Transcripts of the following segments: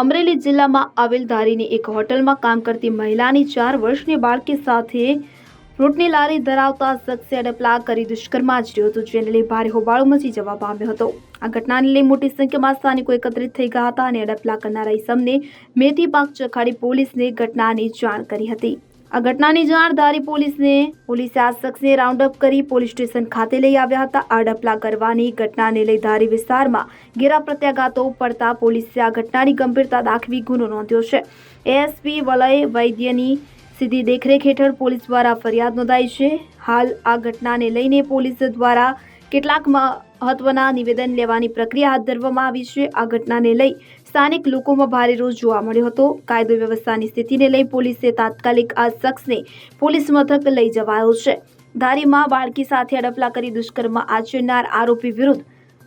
અમરેલી જિલ્લામાં આવેલ ધારીની એક હોટલમાં કામ કરતી મહિલાની ચાર વર્ષની બાળકી સાથે ફ્રૂટની લારી ધરાવતા શખ્સે અડપલા કરી દુષ્કર્મ આચર્યું હતો, જેને લઈ ભારે હોબાળો મચી જવા પામ્યો હતો. આ ઘટનાને લઈ મોટી સંખ્યામાં સ્થાનિકો એકત્રિત થઈ ગયા હતા અને અડપલા કરનારા ઇસમને મેથી પાક ચખાડી પોલીસને ઘટનાની જાણ કરી હતી. આ ઘટનાની જાણ ધારી પોલીસને. પોલીસે આ શખ્સને રાઉન્ડ અપ કરી પોલીસ સ્ટેશન ખાતે લઈ આવ્યા હતા. આ ડપલા કરવાની ઘટનાને લઈ ધારી વિસ્તારમાં ઘેરા પ્રત્યાઘાતો પડતા પોલીસે આ ઘટનાની ગંભીરતા દાખવી ગુનો નોંધ્યો છે. એએસપી વલય વૈદ્યની સીધી દેખરેખ હેઠળ પોલીસ દ્વારા ફરિયાદ નોંધાઈ છે. હાલ આ ઘટનાને લઈને પોલીસ દ્વારા કેટલાક મહત્વના નિવેદન લેવાની પ્રક્રિયા હાથ ધરવામાં આવી છે. આ ઘટનાને લઈ સ્થાનિક લોકોમાં ભારે રોષ જોવા મળ્યો હતો. કાયદો વ્યવસ્થાની સ્થિતિને લઈ પોલીસે તાત્કાલિક આ શખ્સને પોલીસ મથક લઈ જવાયો છે. ધારીમાં બાળકી સાથે અડપલા કરી દુષ્કર્મ આચરનાર આરોપી વિરુદ્ધ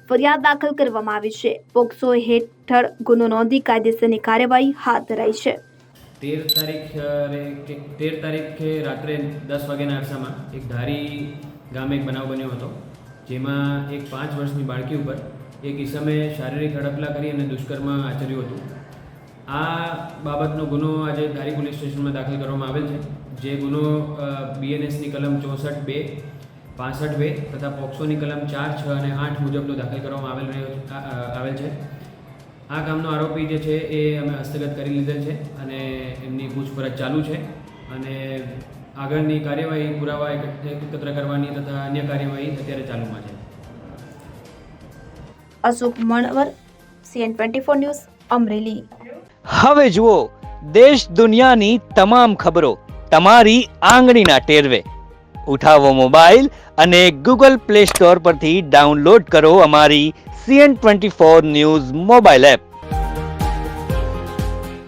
ફરિયાદ દાખલ કરવામાં આવી છે. પોક્સો હેઠળ ગુનો નોંધી કાયદેસરની કાર્યવાહી હાથ ધરાઈ છે. તેર તારીખ તેર તારીખે રાત્રે દસ વાગ્યાના અરસામાં એક ધારી ગામે એક બનાવ બન્યો હતો. જેમાં એક પાંચ વર્ષની બાળકી ઉપર એક ઈસમે શારીરિક હડપલા કરી અને દુષ્કર્મ આચર્યું હતું. આ બાબતનો ગુનો આજે ધારી પોલીસ સ્ટેશનમાં દાખલ કરવામાં આવેલ છે. જે ગુનો બીએનએસની કલમ ચોસઠ બે, પાસઠ બે તથા પોક્સોની કલમ ચાર, છ અને આઠ મુજબનો દાખલ કરવામાં આવેલ રહ્યો આવેલ છે. આ કામનો આરોપી જે છે એ અમે હસ્તગત કરી લીધેલ છે અને એમની પૂછપરછ ચાલુ છે. અને આગળની કાર્યવાહી પુરાવા એકત્ર કરવાની તથા અન્ય કાર્યવાહી અત્યારે ચાલુમાં છે. Ashok Manvar CN twenty four news Amreli. હવે જુઓ દેશ દુનિયાની તમામ ખબરો તમારી આંગળીના ટેરવે. ઉઠાવો મોબાઈલ અને ગૂગલ પ્લે સ્ટોર પરથી ડાઉનલોડ કરો અમારી CN twenty four news mobile app.